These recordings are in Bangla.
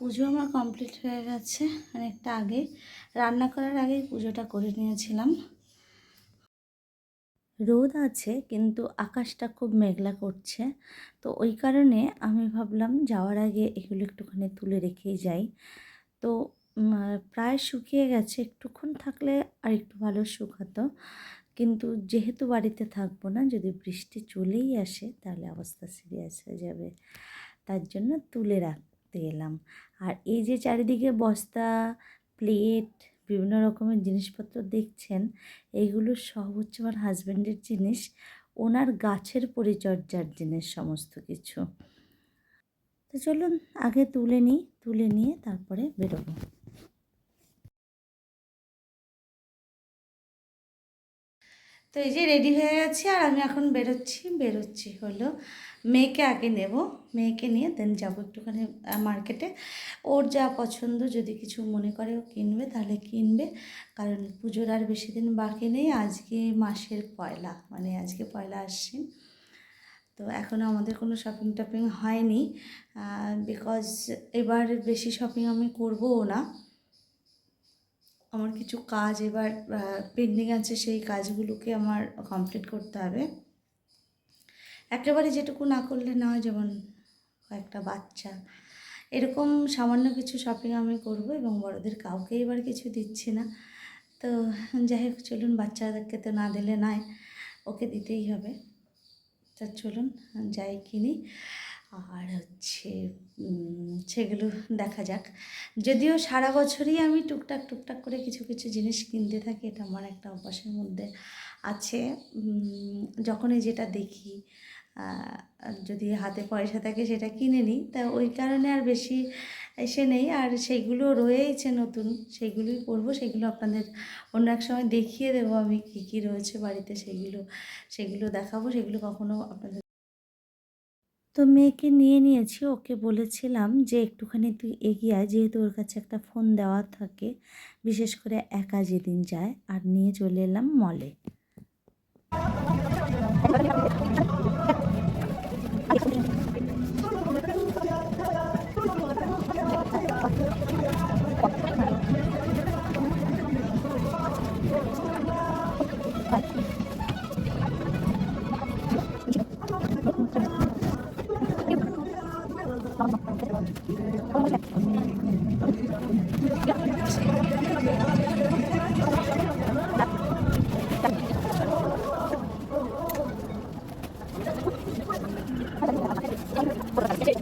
পুজো আমার কমপ্লিট হয়ে গেছে অনেকটা আগে। রান্না করার আগে পুজোটা করে নিয়েছিলাম। রোদ আছে, কিন্তু আকাশটা খুব মেঘলা করছে। তো ওই কারণে আমি ভাবলাম যাওয়ার আগে এগুলো একটুখানি তুলে রেখেই যাই। তো প্রায় শুকিয়ে গেছে, একটুক্ষণ থাকলে আর একটু ভালো শুকাতো। কিন্তু যেহেতু বাড়িতে থাকব না, যদি বৃষ্টি চলেই আসে তাহলে অবস্থা সিরিয়াস হয়ে যাবে। তার জন্য তুলে রাখতে এলাম। আর এই যে চারিদিকে বস্তা, প্লেট, বিভিন্ন রকমের জিনিসপত্র দেখছেন এইগুলো সব হচ্ছে আমার হাজব্যান্ডের জিনিস, ওনার গাছের পরিচর্যার জিনিস সমস্ত কিছু। তো চলুন আগে তুলে নিই, তুলে নিয়ে তারপরে বেরোবো। তো এই যে রেডি হয়ে গেছি, আর আমি এখন বেরোচ্ছি বেরোচ্ছি হলো মেয়েকে আগে নেব। মেয়েকে নিয়ে দেন যাব একটুখানি মার্কেটে ওর যা পছন্দ, যদি কিছু মনে করে ও কিনবে, তাহলে কিনবে। কারণ পুজোর আর বেশি দিন বাকি নেই, আজকে মাসের পয়লা মানে আজকে পয়লা আসছে তো এখনও আমাদের কোনো শপিং টপিং হয়নি বিকজ এবার বেশি শপিং আমি করবও না। আমার কিছু কাজ এবার পেন্ডিং আছে সেই কাজগুলোকে আমার কমপ্লিট করতে হবে। একেবারে যেটুকু না করলে না হয়, যেমন কয়েকটা বাচ্চা, এরকম সামান্য কিছু শপিং আমি করব এবং বড়দের কাউকে এবার কিছু দিচ্ছি না। তো যাই হোক, চলুন, বাচ্চাদেরকে তো না দিলে নয়, ওকে দিতেই হবে। তা চলুন, যাই কিনি। আর হচ্ছে সেগুলো দেখা যাক। যদিও সারা বছরই আমি টুকটাক টুকটাক করে কিছু কিছু জিনিস কিনতে থাকি, এটা আমার একটা অভ্যাসের মধ্যে আছে। যখনই যেটা দেখি যদি হাতে পয়সা থাকে সেটা কিনে নিই, তা ওই কারণে আর বেশি এসে নেই। আর সেইগুলো রয়েইছে নতুন, সেইগুলোই করব সেগুলো আপনাদের অন্য এক সময় দেখিয়ে দেবো আমি কী কী রয়েছে বাড়িতে, সেগুলো সেগুলো দেখাবো, সেগুলো কখনো আপনাদের তো মেয়েকে নিয়ে নিয়েছি, ওকে বলেছিলাম যে একটুখানি তুই এগিয়ে আয়, যেহেতু ওর কাছে একটা ফোন দেওয়া থাকে, বিশেষ করে একা যেদিন যায়, আর নিয়ে চলে এলাম মলে Gracias.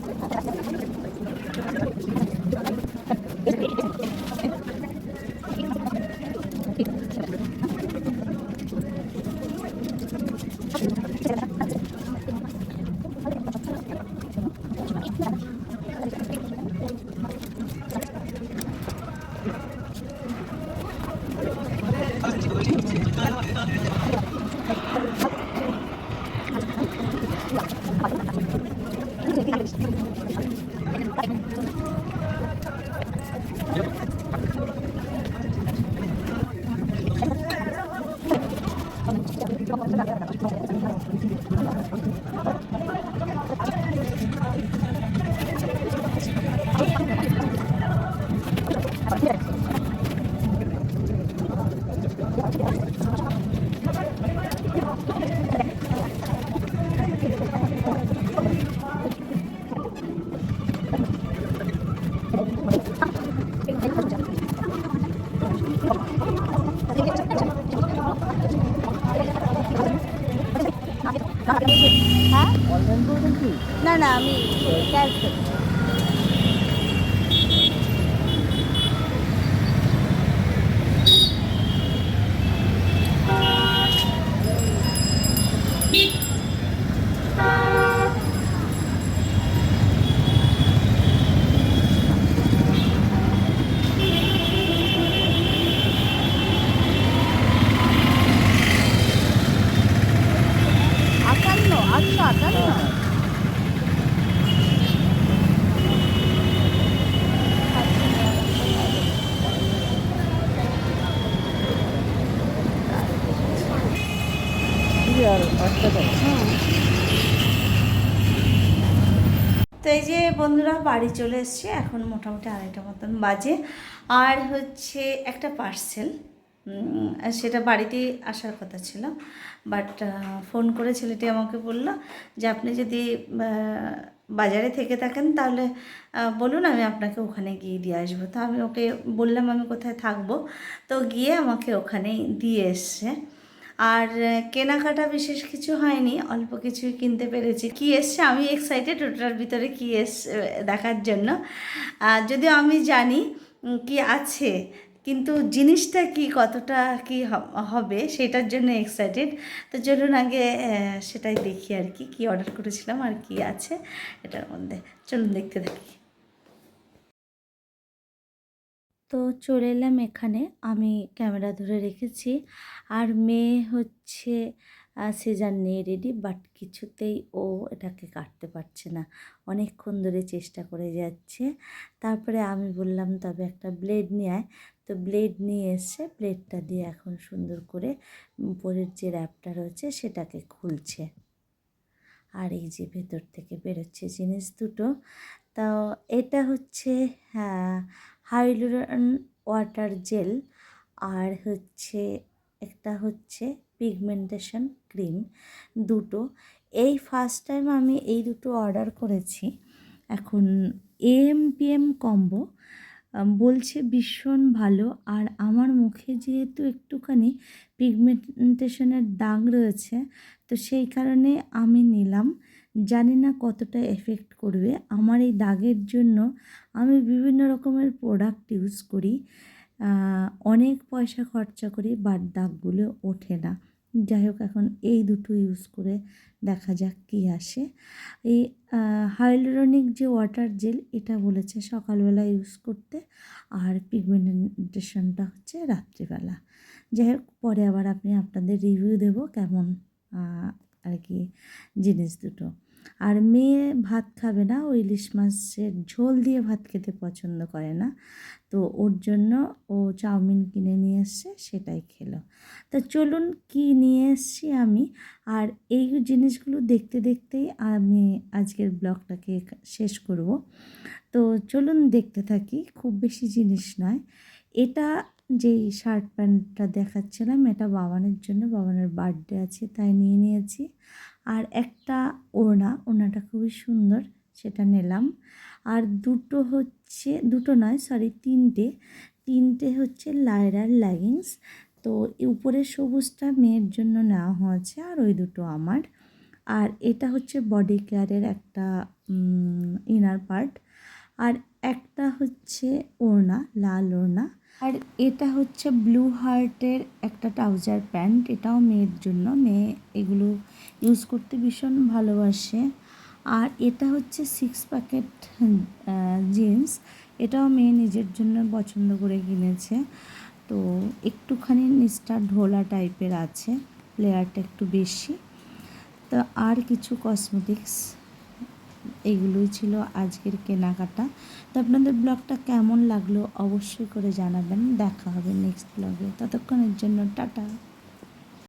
হ্যাঁ? না না আমি ক্যাশ তো এই যে বন্ধুরা, বাড়ি চলে এসছি। এখন মোটামুটি আড়াইটা মতন বাজে। আর হচ্ছে একটা পার্সেল সেটা বাড়িতেই আসার কথা ছিল। বাট ফোন করে ছেলেটি আমাকে বলল যে, আপনি যদি বাজারে থেকে থাকেন তাহলে বলুন আমি আপনাকে ওখানে গিয়ে দিয়ে আসব। তো আমি ওকে বললাম, আমি কোথায় থাকব? তো গিয়ে আমাকে ওখানেই দিয়ে এসছে। আর কেনাকাটা বিশেষ কিছু হয়নি, অল্প কিছুই কিনতে পেরেছি। কি এসছে? আমি এক্সাইটেড ওটার ভিতরে কি এস দেখার জন্য। যদিও আমি জানি কি আছে, কিন্তু জিনিসটা কি, কতটা কি হবে, সেটার জন্য এক্সাইটেড তো চলুন আগে সেটাই দেখি আর কি, কী অর্ডার করেছিলাম আর কি আছে, এটার মধ্যে। চলুন দেখতে থাকি। তো চলে এলাম এখানে। আমি ক্যামেরা ধরে রেখেছি। আর মেয়ে হচ্ছে সিজার নিয়ে রেডি বাট কিছুতেই ও এটাকে কাটতে পারছে না। অনেকক্ষণ ধরে চেষ্টা করে যাচ্ছে। তারপরে আমি বললাম, তবে একটা ব্লেড নিয়ে আয়। তো ব্লেড নিয়ে এসে ব্লেডটা দিয়ে এখন সুন্দর করে উপরের যে র্যাপটা রয়েছে, সেটাকে খুলছে। আর এই যে ভেতর থেকে বেরোচ্ছে জিনিস দুটো। তো এটা হচ্ছে হ্যাঁ হাইলুরন ওয়াটার জেল আর হচ্ছে, একটা হচ্ছে পিগমেন্টেশন ক্রিম দুটো। এই ফার্স্ট টাইম আমি এই দুটো অর্ডার করেছি। এখন এম পি এম কম্বো বলছে ভীষণ ভালো। আর আমার মুখে যেহেতু একটুখানি পিগমেন্টেশনের দাগ রয়েছে, তো সেই কারণে আমি নিলাম। জানি না কতটা এফেক্ট করবে। আমার এই দাগের জন্য আমি বিভিন্ন রকমের প্রোডাক্ট ইউজ করি। অনেক পয়সা খরচা করি বাট দাগগুলো ওঠে না। যাই হোক, এখন এই দুটো ইউজ করে দেখা যাক কী আসে। এই হাইলোরনিক যে ওয়াটার জেল এটা বলেছে সকালবেলা ইউজ করতে। আর পিগমেন্টেশনটা হচ্ছে রাত্রিবেলা। যাই হোক, পরে আবার আপনি আপনাদের রিভিউ দেব কেমন আর কি জিনিস দুটো। আর মেয়ে ভাত খাবে না, ও ইলিশ মাছের ঝোল দিয়ে ভাত খেতে পছন্দ করে না। তো ওর জন্য ও চাউমিন কিনে নিয়ে এসছে, সেটাই খেলো। তো চলুন কি নিয়ে এসছি আমি। আর এই জিনিসগুলো দেখতে দেখতেই আমি আজকের ব্লগটাকে শেষ করব। তো চলুন দেখতে থাকি, খুব বেশি জিনিস নয়। এটা যেই শার্ট প্যান্টটা দেখাচ্ছিলাম, এটা বাবানের জন্য, বাবানের বার্থডে আছে, তাই নিয়ে নিয়েছি। আর একটা ওড়না, ওড়নাটা খুবই সুন্দর, সেটা নিলাম। আর দুটো হচ্ছে, দুটো নয় সরি তিনটে। তিনটে হচ্ছে লায়রার লেগিংস তো এই উপরের সবুজটা মেয়ের জন্য নেওয়া হয়েছে, আর ওই দুটো আমার। আর এটা হচ্ছে বডি কেয়ারের একটা ইনার পার্ট আর একটা হচ্ছে ওড়না, লাল ওড়না। আর এটা হচ্ছে ব্লু হার্টের একটা ট্রাউজার প্যান্ট এটাও মেয়ের জন্য। মেয়ে এগুলো ইউজ করতে ভীষণ ভালোবাসে। আর এটা হচ্ছে সিক্স প্যাকেট জিন্স এটাও মেয়ে নিজের জন্য পছন্দ করে কিনেছে। তো একটুখানি নিচটা ঢোলা টাইপের আছে লেয়ারটা একটু বেশি। তো আর কিছু কসমেটিক্স এইগুলোই ছিল আজকের কেনাকাটা। তো আপনাদের ব্লগটা কেমন লাগল অবশ্যই করে জানাবেন। দেখা হবে নেক্সট ব্লগে ততক্ষণের জন্য টাটা।